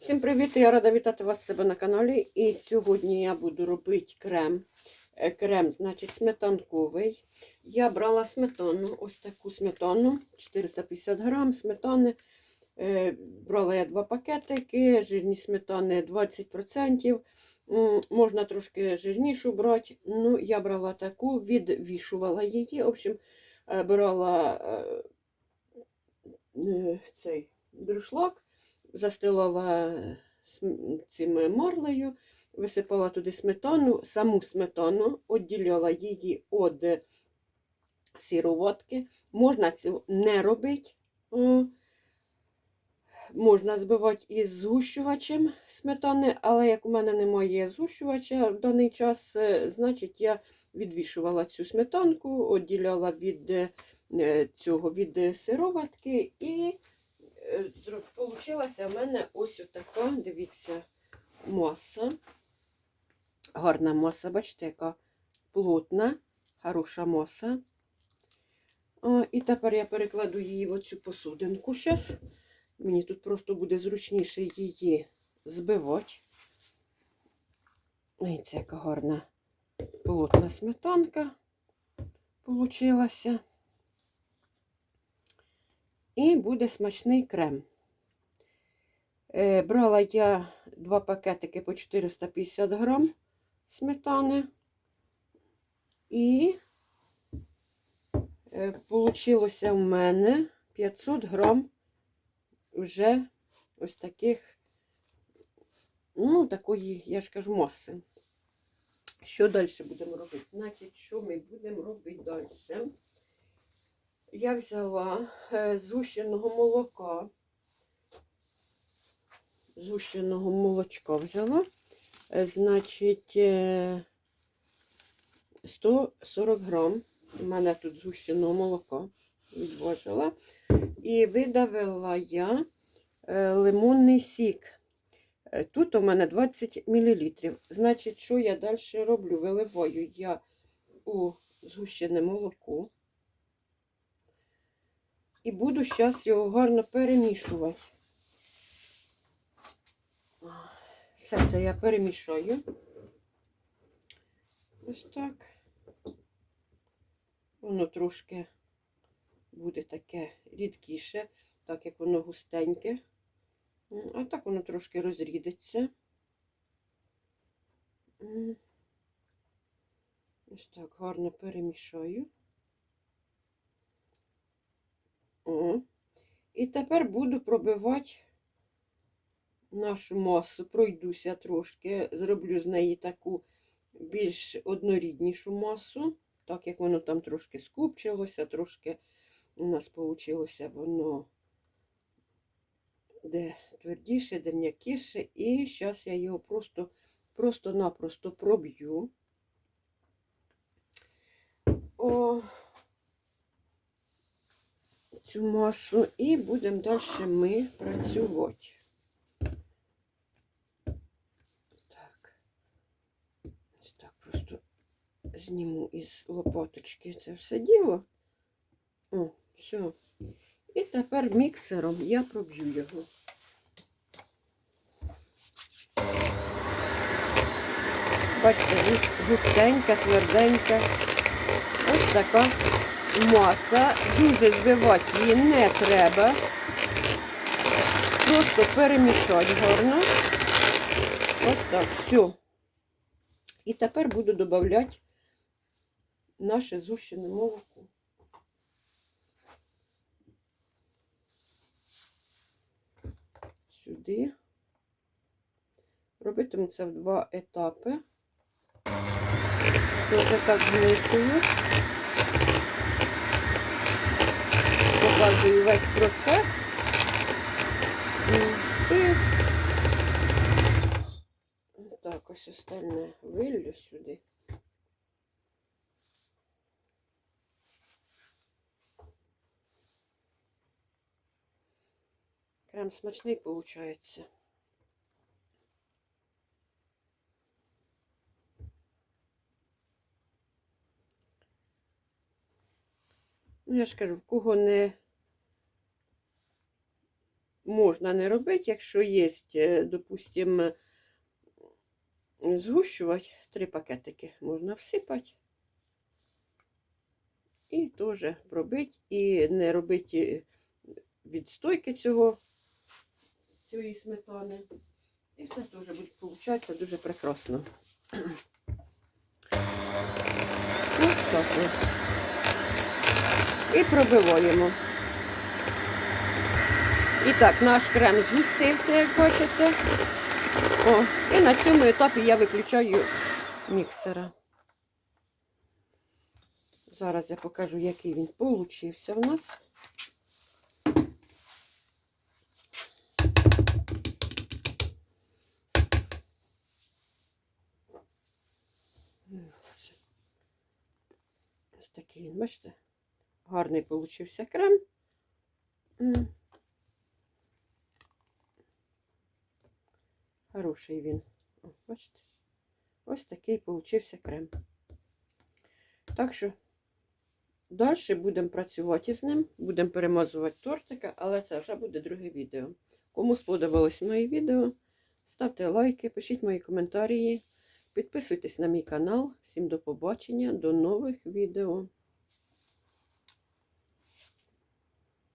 Всім привіт! Я рада вітати вас себе на каналі. І сьогодні я буду робити крем. Е, Крем, значить, сметанковий. Я брала сметану, ось таку сметану, 450 грам сметани. Е, Брала я два пакетики, жирні сметани 20%. Можна трошки жирнішу брати. Ну, я брала таку, відвішувала її. В общем, е, брала цей друшлак застилала цим марлею, висипала туди сметану, саму сметану, відділяла її від сироватки. Можна цього не робити. Можна збивати із згущувачем сметани, але як у мене немає згущувача в даний час, е, значить я відвішувала цю сметанку, відділяла від е, цього від сироватки і Е, Получилася в мене ось така, дивіться, маса. Гарна маса, бачите, яка плотна, хороша маса. О, і тепер я перекладу її в оцю посудинку зараз. Мені тут просто буде зручніше її збивати. Ой, це яка гарна плотна сметанка получилася. І буде смачний крем. Е, брала я два пакетики по 450 грам сметани. І е, получилося в мене 500 грам вже ось таких, ну, такої, я ж кажу, маси. Що далі будемо робити? Значить, що ми будемо робити далі? Я взяла е, згущеного молока. Згущеного молочка взяла. Е, Значить, е, 140 грам. У мене тут згущеного молока відважила. І видавила я е, лимонний сік. Е, Тут у мене 20 мл. Значить, що я далі роблю? Виливаю я у згущене молоко. І буду зараз його гарно перемішувати. Все це я перемішаю. Ось так. Воно трошки буде таке рідкіше, так як воно густеньке. А так воно трошки розрідиться. М. Ось так гарно перемішаю. О. І тепер буду пробивати нашу масу, пройдуся трошки, зроблю з неї таку більш одноріднішу масу, так як воно там трошки скупчилося, трошки у нас вийшло воно де твердіше, де м'якіше. І зараз я його просто просто-напросто проб'ю. Цю масу і будемо далі ми працювати. Так, ось так просто зніму із лопаточки це все діло. О, все. І тепер міксером я проб'ю його. Бачите, гус- густенька, тверденька. Ось така маса. Дуже збивати її не треба. Просто перемішати гарно. Ось так, все. І тепер буду додавати наше зущене молоко. Сюди. Робитиму це в два етапи. Ось так змішую. Показую весь процес. Так, ось остальне виллю сюди. Крем смачний получается. Ну, я ж кажу, в кого не можна не робити, якщо є, е, допустимо, згущувати, три пакетики можна всипати. І теж пробити, і не робити відстойки цього, цієї сметани. І все теж буде получатися дуже прекрасно. Ось так. І пробиваємо. І так, наш крем згустився, як бачите. О, і на цьому етапі я виключаю міксера. Зараз я покажу, який він получився в нас. Ось такий він, бачите? Гарний получився крем. Хороший він. О, бачите? Ось такий получився крем. Так що далі будемо працювати з ним, будемо перемазувати тортика, але це вже буде друге відео. Кому сподобалось моє відео, ставте лайки, пишіть мої коментарі, підписуйтесь на мій канал. Всім до побачення, до нових відео.